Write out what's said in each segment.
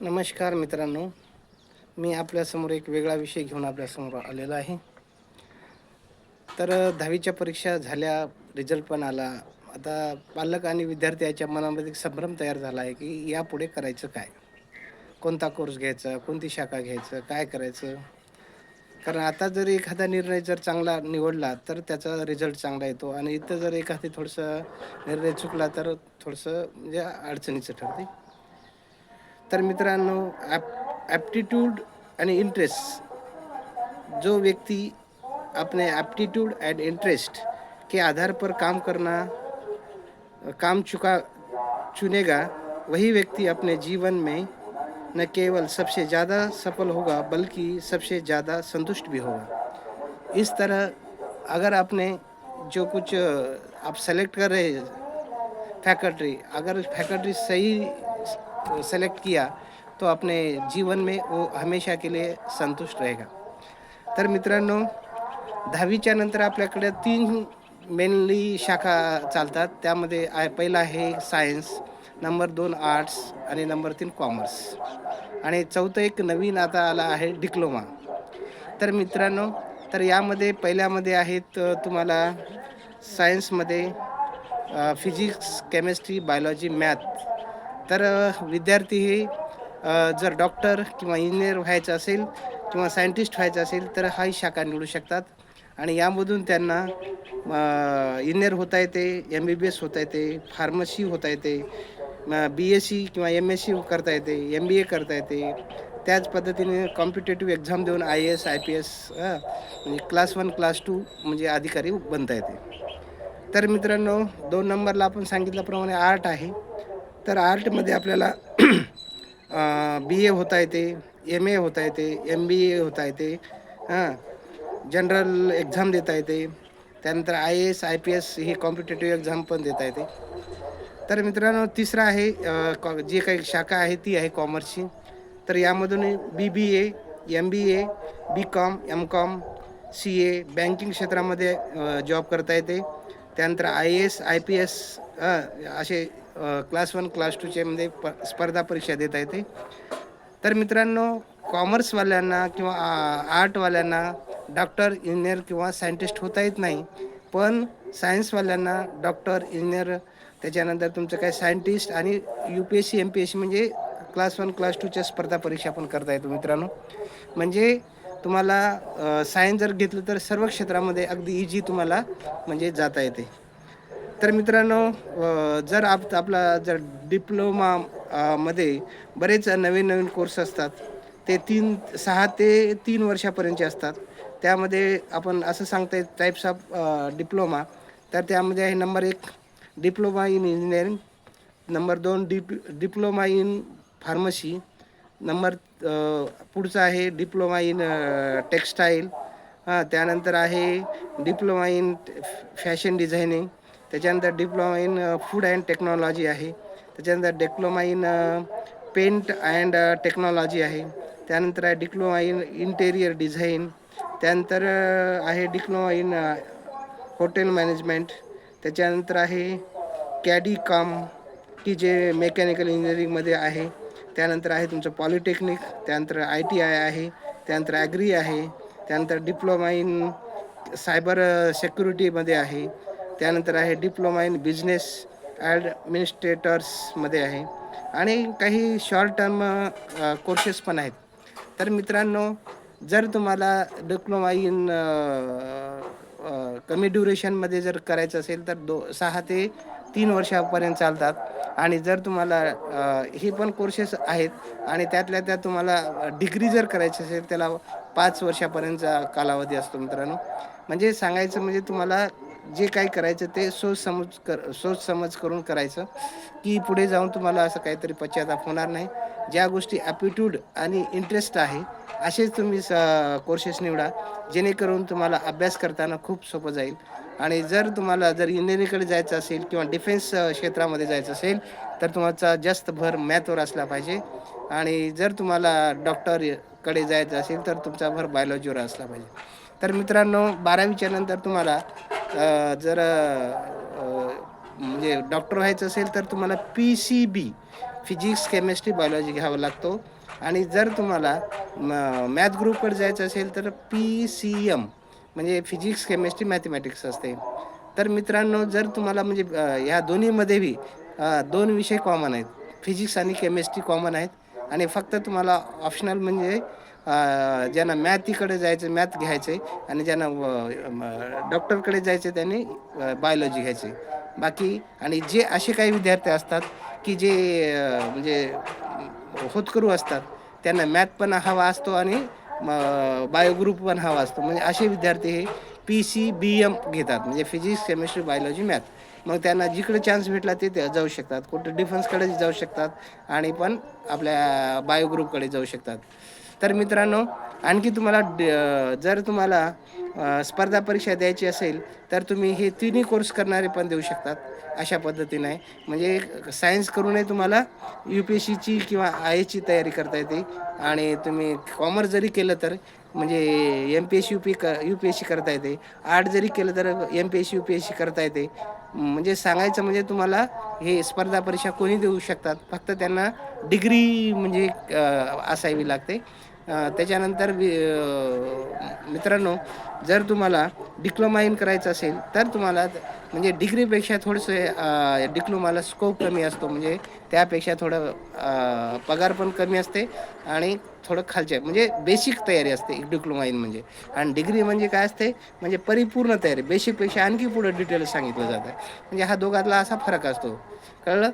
नमस्कार मित्रांनो. मी आपल्यासमोर एक वेगळा विषय घेऊन आपल्यासमोर आलेला आहे. तर दहावीच्या परीक्षा झाल्या रिझल्ट पण आला. आता पालक आणि विद्यार्थी याच्या मनामध्ये एक संभ्रम तयार झाला आहे की यापुढे करायचं काय? कोणता कोर्स घ्यायचा? कोणती शाखा घ्यायचं? काय करायचं? कारण आता जर एखादा निर्णय जर चांगला निवडला तर त्याचा रिझल्ट चांगला येतो. आणि इथं जर एखादी थोडंसं निर्णय चुकला तर थोडंसं म्हणजे अडचणीचं ठरते. तर मित्रांनो ॲप ॲप्टिट्यूड आणि इंटरेस्ट जो व्यक्ति अपने एप्टीट्यूड एंड इंटरेस्ट के आधार पर काम करना, काम चुका, चुनेगा, वही व्यक्ति अपने जीवन में न केवल सबसे ज़्यादा सफल होगा, बल्कि सबसे ज़्यादा संतुष्ट भी होगा। इस तरह अगर आपने जो कुछ, आप सेलेक्ट कर रहे फैकल्टी अगर फैकल्टी सही सेलेक्ट किया तो अपने जीवन में वो हमेशा के लिए संतुष्ट रहेगा। तर मित्रांनो दहावीच्या नंतर आपल्याकडे तीन मेनली शाखा चालतात. त्यामध्ये आहे पहिला आहे सायन्स नंबर दोन आर्ट्स आणि नंबर तीन कॉमर्स आणि चौथं एक नवीन आता आला आहे डिप्लोमा तर मित्रांनो तर यामध्ये पहिल्यामध्ये आहेत तुम्हाला सायन्समध्ये फिजिक्स केमिस्ट्री बायोलॉजी मॅथ तर विद्यार्थी हे जर डॉक्टर किंवा इंजिनियर व्हायचं असेल किंवा सायंटिस्ट व्हायचं असेल तर हाही शाखा निवडू शकतात. आणि यामधून त्यांना इंजिनियर होता येते एम बी बी एस होता येते फार्मसी होता येते बी एस सी किंवा एम एस सी करता येते एम बी ए करता येते. त्याच पद्धतीने कॉम्पिटेटिव्ह एक्झाम देऊन I A S I P S म्हणजे क्लास वन क्लास टू म्हणजे अधिकारी बनता येते. तर मित्रांनो दोन नंबरला आपण सांगितल्याप्रमाणे आर्ट आहे. तर आर्टमध्ये आपल्याला बी ए होता येते एम ए होता येते एम बी ए होता येते हां जनरल एक्झाम देता येते त्यानंतर I A S I P S he competitive exam पण देता येते. तर मित्रांनो तिसरं आहे कॉ- जी काही शाखा आहे ती आहे कॉमर्सची तर यामधून B B A M B A B com M com C A banking क्षेत्रामध्ये जॉब करता येते. त्यानंतर I A S I P S असे क्लास वन क्लास टूचे म्हणजे प स्पर्धा परीक्षा देता येते तर मित्रांनो कॉमर्सवाल्यांना किंवा आ- आर्टवाल्यांना डॉक्टर इंजिनियर किंवा सायंटिस्ट होता येत नाही. पण सायन्सवाल्यांना डॉक्टर इंजिनियर त्याच्यानंतर तुमचं काय सायंटिस्ट आणि U P S C M P S C म्हणजे क्लास वन क्लास टूच्या स्पर्धा परीक्षा पण करता येतो मित्रांनो. म्हणजे तुम्हाला सायन्स जर घेतलं तर सर्व क्षेत्रामध्ये अगदी इझी तुम्हाला म्हणजे जाता येते. तर मित्रांनो जर आप आपला जर डिप्लोमा मध्ये बरेच नवीन नवीन कोर्स असतात ते तीन सहा ते तीन वर्षापर्यंतचे असतात. त्यामध्ये आपण असं सांगता येईल टाईप्स ऑफ डिप्लोमा तर त्यामध्ये आहे नंबर एक डिप्लोमा इन इंजिनिअरिंग नंबर दोन dip diploma in pharmacy number पुढचं पुढचा आहे डिप्लोमा इन टेक्स्टाईल हां त्यानंतर आहे डिप्लोमा इन फॅशन डिझायनिंग त्याच्यानंतर diploma in food and technology आहे. त्याच्यानंतर diploma in paint and technology आहे. त्यानंतर आहे डिप्लोमा इन इंटेरियर डिझाईन त्यानंतर uh, आहे डिप्लोमा इन हॉटेल मॅनेजमेंट त्याच्यानंतर आहे कॅडी कॉम की जे मेकॅनिकल इंजिनिअरिंगमध्ये आहे. त्यानंतर आहे तुमचं पॉलिटेक्निक त्यानंतर आय टी आय आहे. त्यानंतर ॲग्री आहे. त्यानंतर डिप्लोमा इन सायबर सेक्युरिटीमध्ये आहे. त्यानंतर आहे डिप्लोमा इन बिझनेस ॲडमिनिस्ट्रेटर्समध्ये आहे. आणि काही शॉर्ट टर्म कोर्सेस पण आहेत. तर मित्रांनो जर तुम्हाला डिप्लोमा इन कमी ड्युरेशनमध्ये जर करायचं असेल तर दो सहा ते तीन वर्षापर्यंत चालतात. आणि जर तुम्हाला हे पण कोर्सेस आहेत आणि त्यातल्या त्यात तुम्हाला डिग्री जर करायची असेल त्याला पाच वर्षापर्यंतचा कालावधी असतो मित्रांनो. म्हणजे सांगायचं म्हणजे तुम्हाला जे काही करायचं ते सोच समज कर सोच समज करून करायचं की पुढे जाऊन तुम्हाला असं काहीतरी पश्चाताप होणार नाही. ज्या गोष्टी ॲप्टिट्यूड आणि इंटरेस्ट आहे असेच तुम्ही स कोर्सेस निवडा. जेणेकरून तुम्हाला अभ्यास करताना खूप सोपं जाईल. आणि जर तुम्हाला जर इंजिनिअरिंगकडे जायचं असेल किंवा डिफेन्स क्षेत्रामध्ये जायचं असेल तर तुमचा जास्त भर मॅथवर असला पाहिजे. आणि जर तुम्हाला डॉक्टरकडे जायचं असेल तर तुमचा भर बायोलॉजीवर असला पाहिजे. तर मित्रांनो बारावीच्या नंतर तुम्हाला जर म्हणजे डॉक्टर व्हायचं असेल तर तुम्हाला P C B physics chemistry biology घ्यावा लागतो. आणि जर तुम्हाला मॅथ ग्रुपवर जायचं असेल तर पी सी एम म्हणजे फिजिक्स केमिस्ट्री मॅथमॅटिक्स असते. तर मित्रांनो जर तुम्हाला म्हणजे ह्या दोन्हीमध्ये बी दोन विषय कॉमन आहेत. फिजिक्स आणि केमिस्ट्री कॉमन आहेत. आणि फक्त तुम्हाला ऑप्शनल म्हणजे ज्यांना मॅथीकडे जायचं मॅथ घ्यायचं आहे आणि ज्यांना डॉक्टरकडे जायचं त्यांनी बायोलॉजी घ्यायची बाकी आणि जे असे काही विद्यार्थी असतात की जे म्हणजे होतकरू असतात त्यांना मॅथ पण हवा असतो आणि बायोग्रुप पण हवा असतो. म्हणजे असे विद्यार्थी हे पी सी बी एम घेतात. म्हणजे फिजिक्स केमिस्ट्री बायोलॉजी मॅथ मग त्यांना जिकडे चान्स भेटला ते जाऊ शकतात. कुठं डिफेन्सकडे जाऊ शकतात आणि पण आपल्या बायो ग्रुपकडे जाऊ शकतात. तर मित्रांनो आणखी तुम्हाला ड- जर तुम्हाला स्पर्धा परीक्षा द्यायची असेल तर तुम्ही हे तिन्ही कोर्स करणारे पण देऊ शकतात अशा पद्धतीने. आहे म्हणजे सायन्स करूनही तुम्हाला यू पी एस सीची किंवा आय एची तयारी करता येते. आणि तुम्ही कॉमर्स जरी केलं तर म्हणजे M P S U P क यू पी एस सी करता येते. आर्ट जरी केलं तर M P S C U P S C करता येते. म्हणजे सांगायचं म्हणजे तुम्हाला हे स्पर्धा परीक्षा कोणी देऊ शकतात? फक्त त्यांना डिग्री म्हणजे असावी लागते. त्याच्यानंतर वि- मित्रांनो जर तुम्हाला डिप्लोमा इन करायचं असेल तर तुम्हाला म्हणजे डिग्रीपेक्षा थोडंसं डिप्लोमाला स्कोप कमी असतो. म्हणजे त्यापेक्षा थोडं पगार पण कमी असते आणि थोडं खालचे म्हणजे बेसिक तयारी असते डिप्लोमा इन म्हणजे. आणि डिग्री म्हणजे काय असते? म्हणजे परिपूर्ण तयारी. बेसिकपेक्षा आणखी पुढं डिटेल सांगितलं जातं. म्हणजे हा दोघातला असा फरक असतो. कळलं?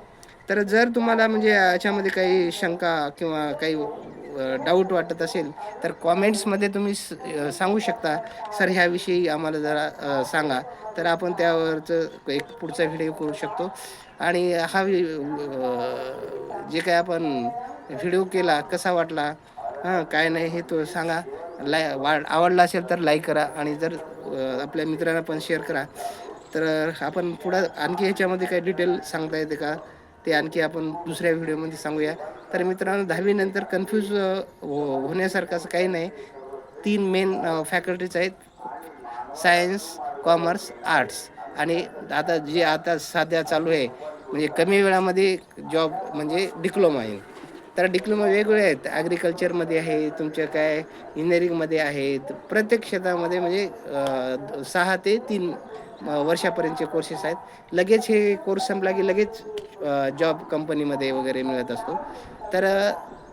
तर जर तुम्हाला म्हणजे याच्यामध्ये काही शंका किंवा काही डाऊट वाटत असेल तर कॉमेंट्समध्ये तुम्ही स- सांगू शकता. सर ह्याविषयी आम्हाला जरा सांगा. तर आपण त्यावरचं एक पुढचा व्हिडिओ करू शकतो. आणि हा जे काय आपण व्हिडिओ केला कसा वाटला? हां काय नाही हे तो सांगा. लाय वा आवडला असेल तर लाईक करा. आणि जर आपल्या मित्रांना पण शेअर करा. तर आपण पुढं आणखी ह्याच्यामध्ये काही डिटेल सांगता येते का? ते आणखी आपण दुसऱ्या व्हिडिओमध्ये सांगूया. तर मित्रांनो दहावीनंतर कन्फ्यूज हो होण्यासारखं असं काही नाही. तीन मेन फॅकल्टीज आहेत. सायन्स कॉमर्स आर्ट्स आणि आता जे आता सध्या चालू आहे म्हणजे कमी वेळामध्ये जॉब म्हणजे डिप्लोमा आहे तर डिप्लोमा वेगवेगळे आहेत. ॲग्रिकल्चरमध्ये आहे तुमच्या काय इंजिनिअरिंगमध्ये आहेत. प्रत्येक क्षेत्रामध्ये म्हणजे सहा ते तीन वर्षापर्यंतचे कोर्सेस आहेत. लगेच हे कोर्स संपला की लगेच जॉब कंपनीमध्ये वगैरे मिळत असतो. तर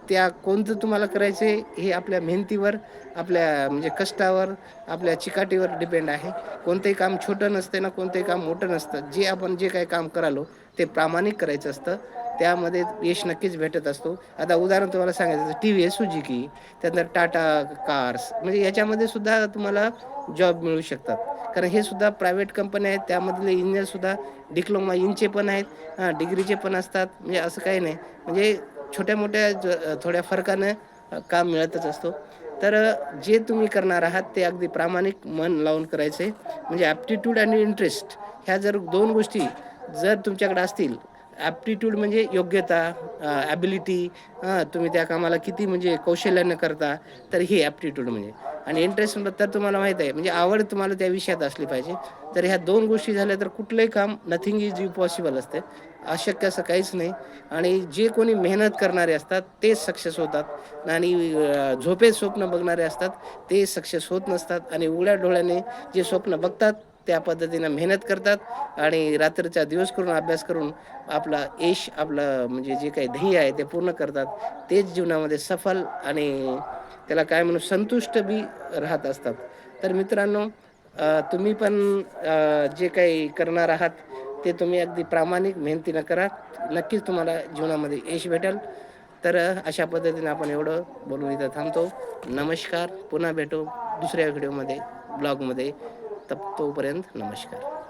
त्या कोणतं तुम्हाला करायचं आहे हे आपल्या मेहनतीवर आपल्या म्हणजे कष्टावर आपल्या चिकाटीवर डिपेंड आहे. कोणतंही काम छोटं नसतं ना कोणतंही काम मोठं नसतं. जे आपण जे काही काम करालो ते प्रामाणिक करायचं असतं. त्यामध्ये यश नक्कीच भेटत असतो. आता उदाहरण तुम्हाला सांगायचं टी व्ही एस सुजिकी त्यानंतर टाटा कार्स म्हणजे याच्यामध्ये सुद्धा तुम्हाला जॉब मिळू शकतात. कारण हे सुद्धा प्रायव्हेट कंपन्या आहेत त्यामधले इंजिनियरसुद्धा डिप्लोमा इनचे पण आहेत हां डिग्रीचे पण असतात म्हणजे असं काही नाही. म्हणजे छोट्या मोठ्या ज थोड्या फरकानं काम मिळतच असतो. तर जे तुम्ही करणार आहात ते अगदी प्रामाणिक मन लावून करायचं आहे म्हणजे ॲप्टिट्यूड आणि इंटरेस्ट ह्या जर दोन गोष्टी जर तुमच्याकडे असतील ॲप्टिट्यूड म्हणजे योग्यता ॲबिलिटी तुम्ही त्या कामाला किती म्हणजे कौशल्यानं करता तर ही ॲप्टिट्यूड म्हणजे. आणि इंटरेस्ट तर तुम्हाला माहीत आहे म्हणजे आवड तुम्हाला त्या विषयात असली पाहिजे. तर ह्या दोन गोष्टी झाल्या तर कुठलंही काम नथिंग इज इम्पॉसिबल असते. अशक्य असं काहीच नाही. आणि जे कोणी मेहनत करणारे असतात तेच सक्सेस होतात. आणि झोपेत स्वप्न बघणारे असतात ते सक्सेस होत नसतात. आणि उघड्या डोळ्याने जे स्वप्न बघतात त्या पद्धतीनं मेहनत करतात आणि रात्रीचा दिवस करून अभ्यास करून आपला यश आपलं म्हणजे जे काही ध्येय आहे ते पूर्ण करतात. तेच जीवनामध्ये सफल आणि त्याला काय म्हणू संतुष्ट बी राहत असतात. तर मित्रांनो तुम्ही पण जे काही करणार आहात ते तुम्ही अगदी प्रामाणिक मेहनतीनं करा. नक्कीच तुम्हाला जीवनामध्ये यश भेटेल. तर अशा पद्धतीने आपण एवढं बोलून इथं थांबतो. नमस्कार. पुन्हा भेटू दुसऱ्या व्हिडिओमध्ये ब्लॉगमध्ये. तोपर्यंत नमस्कार.